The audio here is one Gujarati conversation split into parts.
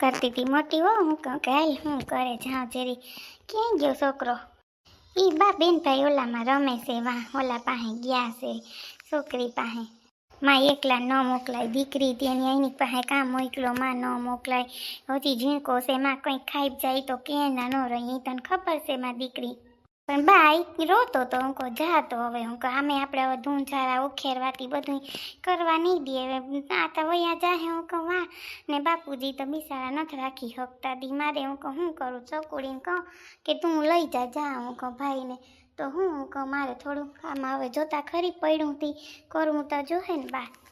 કરતી હતી. મોટી હો, હું કહું કે હાલ હું કરે જાઉં જેરી ક્યાં ગયો છોકરો? એ બા બેન ભાઈ ઓલામાં રમે છે, વાહ, ઓલા પાસે ગયા છે, છોકરી પાસે. માં એકલા ન મોકલાય, દીકરી તેની એની પાસે કામ મોકલો, માં ન મોકલાય. હજી ઝીણકો છે, માં કંઈ ખાઈ જાય તો કે ના ન રહી તને ખબર છે, માં દીકરી? પણ બાઈ રોતો તો હું કહું, જાતો હવે હું કહું, આમે આપણે હવે ધૂંઝારા ઉખેરવાથી બધું કરવા નહીં દે. હવે આ તો વયા જાહે હું કહું, વાહ. ને બાપુજી તો બિચારા નથી રાખી શકતા દી. મારે હું કહું, હું કરું? છોકરીને કહું કે તું લઈ જા જા. હું કહું, ભાઈને. તો હું હું કહું, મારે થોડું કામ હવે જોતા ખરી પડ્યું તી. કરવું તો જોહે ને બા.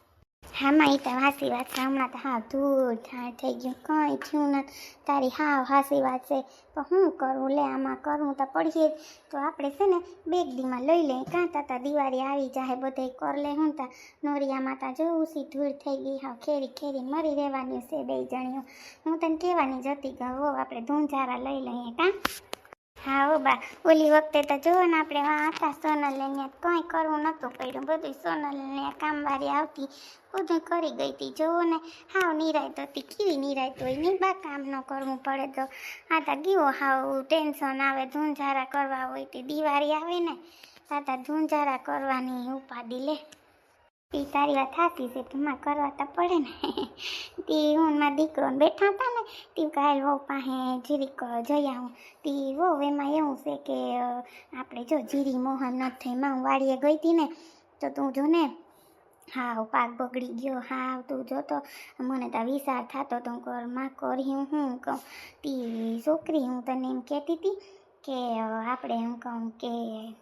હામાં એ તો હાસી વાત છે. હમણાં તો હા, ધૂળ ધાળ થઈ ગયું. કંઈ થયું નથી. તારી હાવ હાસી વાત છે. તો હું કરું? લે, આમાં કરવું તો પડીએ તો આપણે છે ને બેગડીમાં લઈ લઈએ. કાં તાતા દિવાળી આવી જાય બધે કર લે. હું તા નોરિયા માતા જોઉં સી ધૂળ થઈ ગઈ. હા ખેરી ખેરી મરી રહેવાની છે બે જણીઓ. હું તને કહેવાની જતી કે, હો, આપણે ધૂંઝારા લઈ લઈએ, કાં? હા, હો બા. ઓલી વખતે તો જુઓ ને આપણે હા હતા સોનલ ને કંઈ કરવું નહોતું પડ્યું. બધું સોનલ ને કામવાળી આવતી. બધું કરી ગઈ હતી. જુઓ ને. હાવ નિરાયત હતી. કેવી નિરાયત હોય. નહીં બા, કામ ન કરવું પડે તો. આ તા ગયો હાવ ટેન્શન આવે, ધૂંઝારા કરવા હોય તે. દિવાળી આવે ને. તાતા ધૂંઝારા કરવાની ઉપાડી લે. ઈ તારી વાત સાચી છે તમારે કરવા તો પડે ને. તી હું મારા દીકરોને બેઠા હતા ને, તી કાલ વહુ પાસે જીરીક જઈ આવું. તી વહુ એમાં એવું છે કે આપણે જો જીરી મોહન નથી થઈ માં હું વાડીએ ગઈ હતી ને, તો તું જો ને, હાવ પાક બગડી ગયો, હાવ તું જો તો, મને તો વિચાર થતો તો કરમાં કરી હું? કહું, તી છોકરી હું તને એમ કહેતી હતી કે આપણે એમ કહું કે,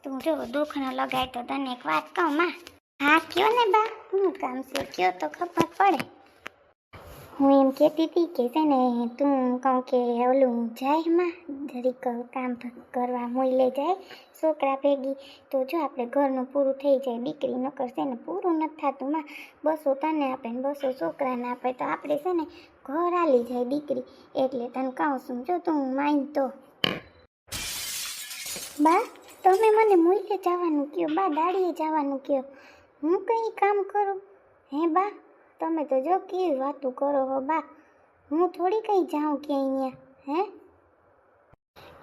તું જો દુઃખ ન લગાય તો તને એક વાત કહું માં. હા કયો ને બા, હું કામ છે કયો તો ખબર પડે. હું એમ કહેતી હતી કે છે ને, તું કહું કે ઓલું જાય માં, જરીક કામ કરવા મોઈ લઈ જાય, છોકરા ભેગી. તો જો આપણે ઘરનું પૂરું થઈ જાય, દીકરી ન કરશે ને પૂરું નથી થતું માં. બસો તને આપે ને બસો છોકરાને આપે, તો આપણે છે ને ઘર હાલી જાય દીકરી. એટલે તને કહું છું, જો તું માન તો. બા, તમે મને મૂલ્ય જવાનું કયો, બા, દાડીએ જવાનું કયો? હું કંઈ કામ કરું? હે બા, તમે તો જો કેવી વાતું કરો હો બા. હું થોડી કંઈ જાઉં ક્યાંય અહીંયા હે?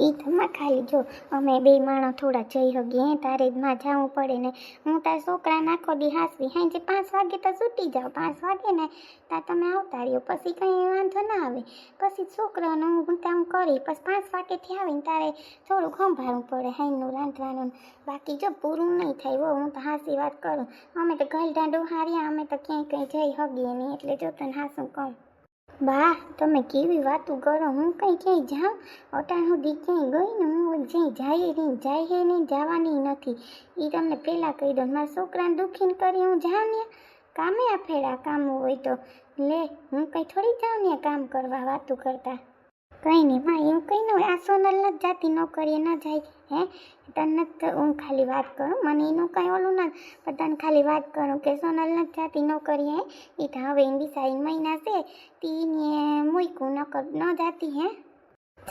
એ જમા ખાલી જો, અમે બે માણસ થોડા જઈ હગી હે, તારે જ માં જવું પડે ને. હું તાર છોકરા નાખો દી હાસવી. હે, જે પાંચ વાગે તો છૂટી જાઓ પાંચ વાગે ને, તા તમે આવતા રહ્યો પછી કંઈ વાંધો ના આવે. પછી છોકરાનું હું કામ કરી, પછી પાંચ વાગેથી આવીને તારે થોડું ખંભાળવું પડે હાઈનું રાંધવાનું. બાકી જો, પૂરું નહીં થાય, હો, હું તો હાસી વાત કરું. અમે તો ગલઢાંડું હાર્યા અમે તો ક્યાંય કંઈ જઈ હગીએ નહીં, એટલે જો તને હાસું કહું. બા, તમે કેવી વાતો કરો? હું કંઈ ક્યાંય જાઉં? અટાણ સુધી ક્યાંય ગઈ ને હું. જ્યાં જાય નહીં જાય નહીં, જવાની નથી. એ તમને પહેલાં કહી દો મારા છોકરાને દુખીને કરી હું જાઉં ને? કામે આફેડા કામ હોય તો. લે, હું કંઈ થોડી જાઉં ને કામ કરવા, વાતું કરતા? કંઈ નહીં, માં, એવું કંઈ ન હોય. આ સોનલ જ જાતી નોકરીએ ન જાય. હે? તને નથી હું ખાલી વાત કરું. મને એનું કાંઈ ઓલું ના, પણ તને ખાલી વાત કરું કે સોનલ નથી જાતી નોકરી હે? એ તો હવે એમ સાઈન મહિના છે. તીને મૂક્યું નકર ન જાતી હે?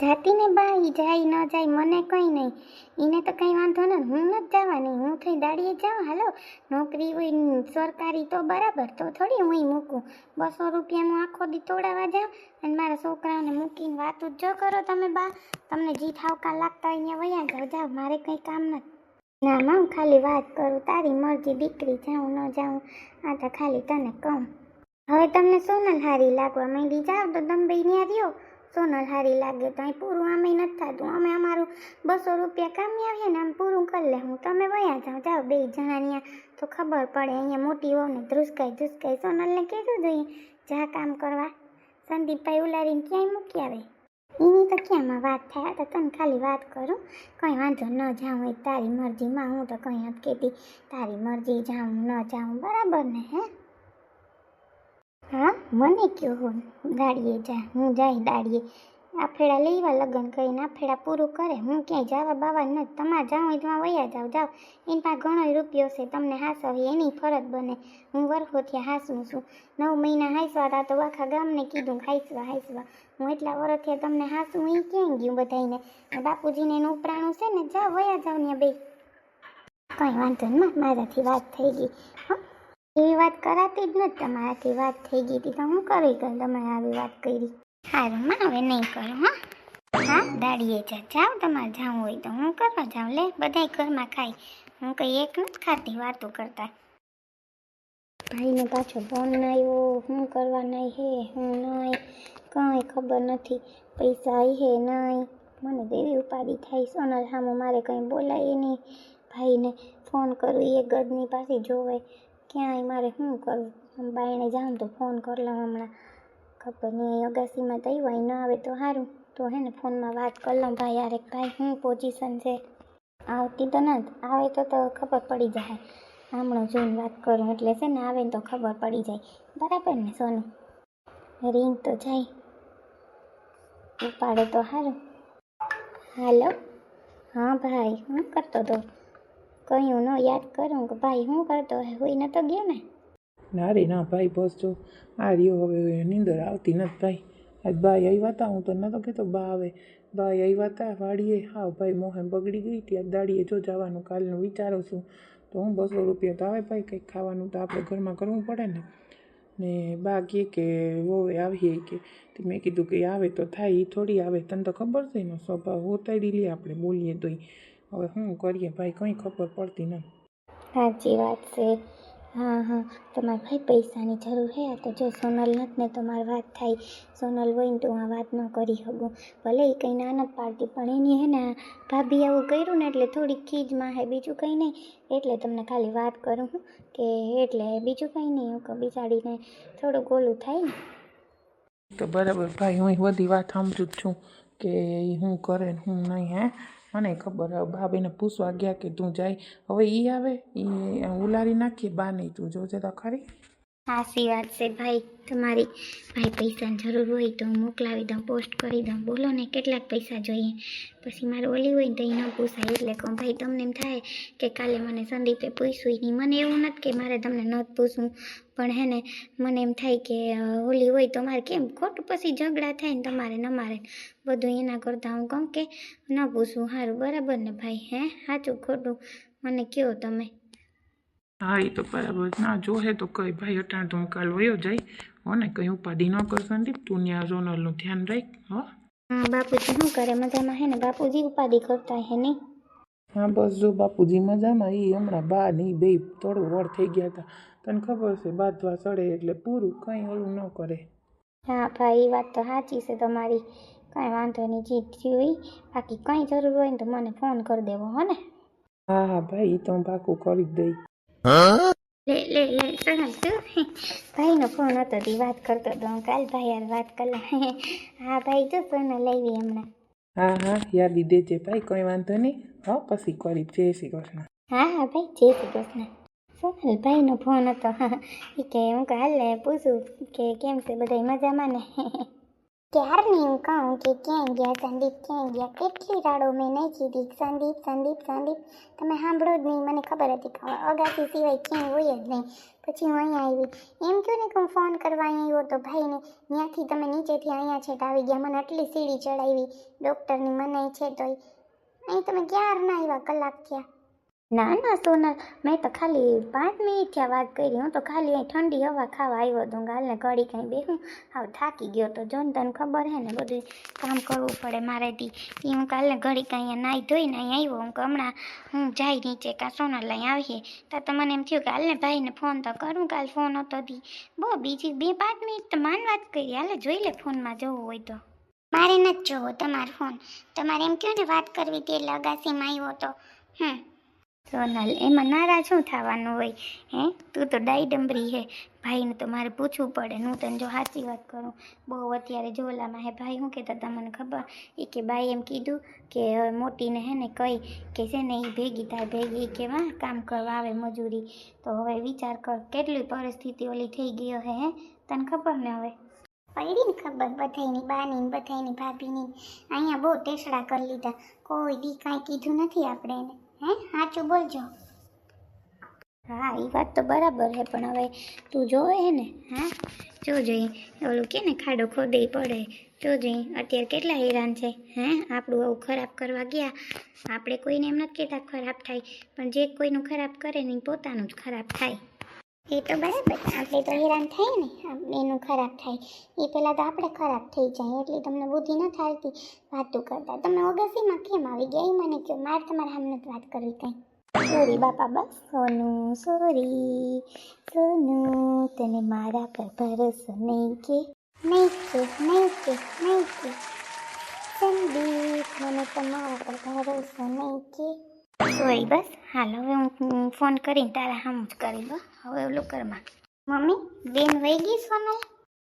જાતી ને એ જાય, ન જાય, મને કંઈ નહીં. એને તો કંઈ વાંધો ન, હું નથી જવાની. હું થઈ દાડીએ જાઉં, હાલો. નોકરી હોય સરકારી તો બરાબર, તો થોડી હું મૂકું. બસો રૂપિયાનું આખો દી તોડાવા જાઉં અને મારા છોકરાઓને મૂકીને વાત જ જો કરો તમે બા. તમને જી ઠાવકા લાગતા હોય ત્યાં વયા જાઓ જાઓ, મારે કંઈ કામ નથી ના માં ખાલી વાત કરું. તારી મરજી, દીકરી, જાઉં, ન જાઉં. આ તો ખાલી તને કહું. હવે તમને સોનલ હારી લાગવા માંડી. જાઓ તો બે ત્યાં રહ્યો. સોનલ હારી લાગે તો અહીં પૂરું આમે નથી થતું. અમે અમારું બસો રૂપિયા કામી આવીએ ને આમ પૂરું કરી લે. હું તમે વયા જાઓ જાઓ બે જણા ત્યાં તો ખબર પડે અહીંયા મોટી હોવ ને ધ્રુસકાઈ ધ્રુસકાઈ સોનલને કીધું જોઈએ, જા કામ કરવા. સંદીપભાઈ ઉલારીને ક્યાંય મૂકી આવે? એની તો ક્યાંમાં વાત થાય? તો તને ખાલી વાત કરું. કંઈ વાંધો ન જાઉં એ તારી મરજીમાં. હું તો કંઈ અટકેતી તારી મરજી જાઉં, ન જાઉં. બરાબર ને, હે? હા? મને કયો હો? દાડીએ જા, હું જાય દાડીએ. આફેડા લેવા લગ્ન કરીને આફેડા પૂરું કરે. હું ક્યાંય જવા બાવા નથી તમારે જાઉં હોય તો વયા જાઓ જાઓ એની પાસે ઘણો રૂપિયો છે. તમને હાસવી, એની ફરજ બને. હું વરખોથી હાસું છું. નવ મહિના હાંસવા હતા તો આખા ગામને કીધું, હાંસવા હાંસવા. હું એટલા વર્ષથી તમને હાસું એ ક્યાં ગયું બધાને બાપુજીને એનું ઉપરાણું છે ને જાઓ વયા જાઓ ને બે કંઈ વાંધો નહીં મારાથી વાત થઈ ગઈ. હં એવી વાત કરાતી જ નથી. તમારાથી વાત થઈ ગઈ હતી તો હું કરી ગઈ? તમે આવી વાત કરી. સારું માં હવે નહીં કરો હા. હા? દાડીએ જા જાઓ તમારે જાવું હોય તો હું કરવા જાઉં. લે બધાય ઘરમાં ખાય. હું કંઈ એક નથી ખાતી વાતો કરતા. ભાઈને પાછો ફોન આવ્યો હું કરવા નહીં હે હું નહીં. કંઈ ખબર નથી. પૈસા આવી હે નહીં. મને દેવી ઉપાડી થાય. સોનલ સામું મારે કંઈ બોલાય નહીં. ભાઈને ફોન કરું એ ગદની પાસે જોવે. ક્યાંય મારે શું કરવું? આમ બાયણે જાઉં તો ફોન કરી લઉં હમણાં. ખબર નહીં અગાસીમાં તો આવ્યો ન આવે તો સારું તો હે ને ફોનમાં વાત કરી લઉં ભાઈ યાર ભાઈ, શું પોઝિશન છે? આવતી તો ના આવે તો તો ખબર પડી જાય. હમણાં જોઈને વાત કરું, એટલે છે ને આવે ને તો ખબર પડી જાય. બરાબર ને, સોનું? રિંગ તો જાય. ઉપાડે તો સારું હાલો? હા ભાઈ, હું કરતો તો? કહ્યું ન યાદ કરું કે ભાઈ શું કરતો હોય ન તો ગયો ને? ના રે ના ભાઈ બસ જો, આ રહ્યો હવે નીંદર આવતી નથી ભાઈ. આજ ભાઈ આવ્યા હતા હું તો નતો કહેતો, બા આવે. ભાઈ આવ્યા હતા વાડીએ. હાવ ભાઈ મોહે બગડી ગઈ ત્યાં દાડીએ જો જવાનું, કાલનું વિચારું છું. તો હું બસો રૂપિયા તો આવે ભાઈ, કંઈક ખાવાનું તો આપણે ઘરમાં કરવું પડે ને. ને બા કહે કે વોવે આવીએ. કે મેં કીધું કે આવે તો થાય એ થોડી આવે. તને તો ખબર છે એનો સ્વભાવ. હોતાડી લે આપણે, બોલીએ તોય. હવે શું કરીએ? ભાઈ કંઈ ખબર પડતી નથી સાચી વાત છે. હા હા. તમારે ભાઈ પૈસાની જરૂર હે? તો જો સોનલ નથી ને તો મારી વાત થાય. સોનલ હોય ને તો હું આ વાત ન કરી શકું. ભલે એ કંઈ ના નથી પાડતી પણ એની હે ને ભાભી આવું કર્યું ને એટલે થોડીક ખીજમાં હે બીજું કંઈ નહીં. એટલે તમને ખાલી વાત કરું હું કે એટલે બીજું કંઈ નહીં. હું બિચારીને થોડુંક ઓલું થાય ને. તો બરાબર ભાઈ હું બધી વાત સાંભળું જ છું કે શું કરે ને હું નહીં હે? મને ખબર હવે બા બેને પૂછવા ગયા કે તું જાય? હવે એ આવે? એ ઉલારી નાખીએ બા નહીં તું જોજે તો ખરી. સાચી વાત છે ભાઈ. તમારી ભાઈ પૈસાની જરૂર હોય તો હું મોકલાવી દઉં, પોસ્ટ કરી દઉં. બોલો ને કેટલાક પૈસા જોઈએ. પછી મારે ઓલી હોય તો એ ન પૂછાય. એટલે કહું, ભાઈ, તમને એમ થાય કે કાલે મને સંદીપે પૂછ્યું નહીં. મને એવું નથી કે મારે તમને નથી પૂછવું પણ હે ને, મને એમ થાય કે ઓલી હોય તો મારે કેમ? ખોટું પછી ઝઘડા થાય ને તમારે ન મારે. બધું એના કરતાં હું કહું કે, ન પૂછવું સારું બરાબર ને ભાઈ? હે? સાચું ખોટું? મને કહો તમે. હા એ તો બરાબર ના જોહે તો કઈ ભાઈ અટાણ તો હું કાલ વયો જાય. હો ને કંઈ ઉપાધિ ન કર સંદીપ તું ત્યાં રોનલનું ધ્યાન રાખ હો. હા બાપુજી શું કરે? મજામાં હે ને? બાપુજી ઉપાધિ કરતા હે નહીં? હા બસ જો બાપુજી મજામાં એ હમણાં બા ને બે થોડું વળ થઈ ગયા હતા. તને ખબર છે બાધવા ચડે એટલે પૂરું કંઈ ઓલું ન કરે. હા ભાઈ એ વાત તો સાચી છે તમારી. કાંઈ વાંધો નહીં જીત થયું ઈ બાકી કંઈ જરૂર હોય ને તો મને ફોન કરી દેવો હો ને? હા હા ભાઈ એ તો હું પાકું કરી જ દઈ લે લે લે સરસ તું ભાઈનો ફોન હતો તે વાત કરતો હું કાલ ભાઈ યાર વાત કરલા હા ભાઈ જો સોના લાવી હમણાં હા હા યાદી દેજે ભાઈ કોઈ વાંધો નહીં. હા પછી કરી જય શ્રી કૃષ્ણ. હા હા ભાઈ જય શ્રી કૃષ્ણ. સોનલ ભાઈનો ફોન હતો? એ કે હું કાલે પૂછું કે કેમ છે બધા મજામાં ને? ક્યારની હું કહું કે ક્યાં ગયા સંદીપ ક્યાં ગયા? કેટલી રાડો મેં નહીં કીધી. સંદીપ સંદીપ સંદીપ, તમે સાંભળો જ નહીં, મને ખબર હતી કે અગાસી સિવાય ક્યાંય હોય જ નહીં. પછી હું અહીંયા આવી. એમ કહ્યું ને કે હું ફોન કરવા અહીંયા આવ્યો તો ભાઈને ત્યાંથી તમે નીચેથી અહીંયા છેટ આવી ગયા. મને આટલી સીડી ચડાવી. ડૉક્ટરની મનાઈ છે તોય. અહીં તમે ક્યારના આવ્યા? કલાક થયા. ના ના સોનલ, મેં તો ખાલી પાંચ મિનિટ થયા વાત કરી. હું તો ખાલી અહીં ઠંડી હવા ખાવા આવ્યો હતો ગાલને ઘડી કંઈ બેહું. હા થાકી ગયો તો જોને તને ખબર હે ને બધું કામ કરવું પડે મારેથી એ હું કાલે ઘડી કાંઈ નાહી ધોઈને અહીં આવ્યો. હું હમણાં હું જાય નીચે કાં સોનલ લઈ આવીએ. તો તો મને એમ થયું કે હાલને ભાઈને ફોન તો કરું, કાલ ફોન હતો દી. બહુ બીજી બે પાંચ મિનિટ તો માન વાત કરી. હાલે જોઈ લે ફોનમાં જવું હોય તો. મારે નથી જોવો તમારો ફોન. તમારે એમ કહો ને વાત કરવી તે લગાસીમાં આવ્યો તો. હમ. સોનલ એમાં નારાજ શું થવાનું હોય, હે? તું તો ડાઈ ડમરી હે. ભાઈને તો મારે પૂછવું પડે, હું તને જો સાચી વાત કરું. બહુ અત્યારે જોલામાં હે. ભાઈ શું કહેતા તમને મને ખબર? એ કે ભાઈ એમ કીધું કે મોટીને હે ને કહી કે છે ને એ ભેગી થાય, ભેગી કેવા કામ કરવા આવે મજૂરી. તો હવે વિચાર કર, કેટલી પરિસ્થિતિ ઓલી થઈ ગઈ હે? તને ખબર ને હવે? પડી ને ખબર બધાની બાની ને બધાયની ભાભીની અહીંયા બહુ ટેસડા કરી લીધા. કોઈ દી કાંઈ કીધું નથી આપણે એને. હે? સાચું બોલજો. હા એ વાત તો બરાબર છે પણ હવે તું જોવે હે ને? હા જોજે ઓલું કે ને, ખાડો ખોદે પડે. જોજે અત્યારે કેટલા હેરાન છે, હે? આપણું આવું ખરાબ કરવા ગયા. આપણે કોઈને એમ નથી કહેતા ખરાબ થાય, પણ જે કોઈનું ખરાબ કરે ને પોતાનું જ ખરાબ થાય. એ તો બરાબર આપણે તો હેરાન થાય ને. આમ એનું ખરાબ થાય. એ પહેલાં તો આપણે ખરાબ થઈ જાય. એટલે તમને બુદ્ધિ ન થાલતી વાતું કરતા. તમે ઓગસીમાં કેમ આવી ગયા? એ મને કહો મારે તમારા સામે નથી વાત કરવી કંઈ. સોરી બાપા, બસ. સોનું, સોરી. સોનું, તને મારા પર ભરોસો નહીં કે? નહીં કે નહીં કે નહીં કે. સંદીપ, મને તમારા પર ભરોસો નહીં કે? સોરી બસ. હાલ, હવે હું ફોન કરીને તારા સામું જ કરી લો હવે ઓલું કરમાં મમ્મી, બેન વહી ગઈ સોનલ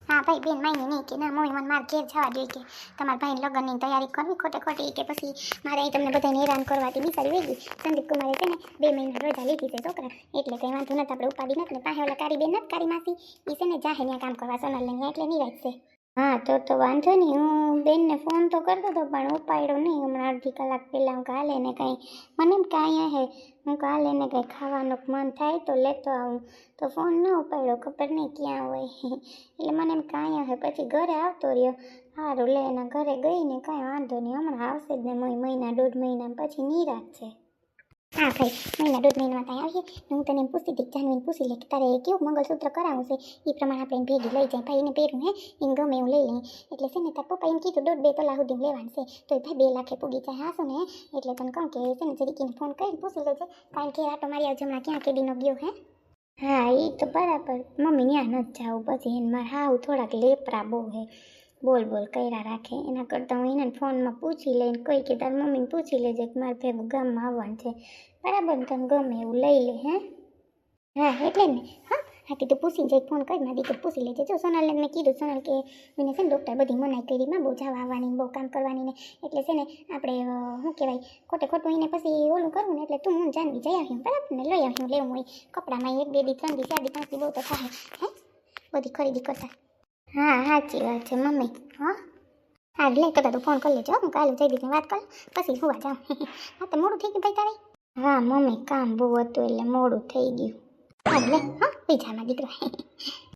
હા, ભાઈ, બેન માઈને નહીં કે ના, મમ્મી મને મારે ઘેર જવા દે કે તમારા ભાઈ લગ્નની તૈયારી કરવી ખોટે ખોટી કે પછી મારે અહીં તમને બધાને હેરાન કરવાથી બિચારી વહી ગઈ. સંદીપ કુમારે છે ને, બે મહિના રજા લીધી છે છોકરા. એટલે કંઈ વાંધો નથી, આપણે ઉપાડી નથી ને પાસે ઓલા કારી બેન નથી કારી માસી. એ છે ને જાહે ત્યાં કામ કરવા સોનલ લઈને એટલે નિરાશ છે. હા, તો તો વાંધો નહીં. હું બેનને ફોન તો કરતો હતો પણ ઉપાડ્યો નહીં. હમણાં અડધી કલાક પહેલાં હું કાલે ને કંઈ, મને એમ કાંઈ હે, હું કાલે ને કંઈ ખાવાનું મન થાય તો લેતો આવું. તો ફોન ન ઉપાડ્યો, ખબર નહીં ક્યાં હોય. એટલે મને એમ કાંઈ હે. પછી ઘરે આવતો રહ્યો. સારું લે, એના ઘરે ગઈ ને કાંઈ વાંધો નહીં. હમણાં આવશે જ ને મહિ- મહિના, દોઢ મહિના પછી નિરાશ છે. હા, ભાઈ મહિના દોઢ મહિનામાં ત્યાં આવીએ ને હું તને એમ પૂછતી હતી જાનવીને પૂછી લે કે તારે કેવું મંગળસૂત્ર કરાવવું છે? એ પ્રમાણે આપણે ભેગી લઈ જાય. ભાઈ, એને પહેરું, હે? એને ગમે એવું લઈ લઈએ એટલે છે ને, તાર પપ્પા એમ કીધું, દોઢ બે તલા સુધી લેવાનું છે. તો એ ભાઈ, બે લાખે પૂગી જાય. હાસો ને એટલે તને કહું કે, છે ને જરીકીને ફોન કરીને પૂછી લેજે. કારણ કે આટો મારી આવજો હમણાં ક્યાં કેદીનો ગયો, હે? હા એ તો બરાબર. મમ્મી ત્યાં નથી જાવું પછી એને મારે હાવ થોડાક લેપરા બહુ હે બોલ બોલ, કર્યા રાખે. એના કરતાં હું એને ફોનમાં પૂછી લઈને કોઈ કે તાર મમ્મીને પૂછી લેજે કે મારે ભેગું ગામમાં આવવાનું છે. બરાબર તને ગમે એવું લઈ લે, હે? હા, એટલે ને. હા હા, કીધું પૂછી જઈ ફોન કરી. મારી દીકરી પૂછી લેજે. જો સોનલને મેં કીધું, સોનલ કે મને છે ને ડૉક્ટર બધી મનાઈ કરી, માં બહુ જવા આવવાની બહુ કામ કરવાની ને. એટલે છે ને આપણે શું કહેવાય, ખોટે ખોટું એને પછી ઓલું કરવું ને, એટલે તું હું જાનવી જઈ આવ્યું બરાબર ને? લઈ આવ્યું લેવું હોય. કપડામાં એક, બે દી, ત્રણ દી, ચાર દી, પાંચ દી બહુ તો થાય, હે? બધી ખરીદી કરતા. હા સાચી વાત છે મમ્મી. હા? હા, લે કદાચ તું ફોન કરી લેજો, હું કાલે જઈ દીધી વાત કર. પછી હોવા જાઉં. હા, તો મોડું થઈ ગયું ભાઈ તારે? હા, મમ્મી, કામ બહુ હતું એટલે મોડું થઈ ગયું. હા, લે, હા બીજામાં દીકરો.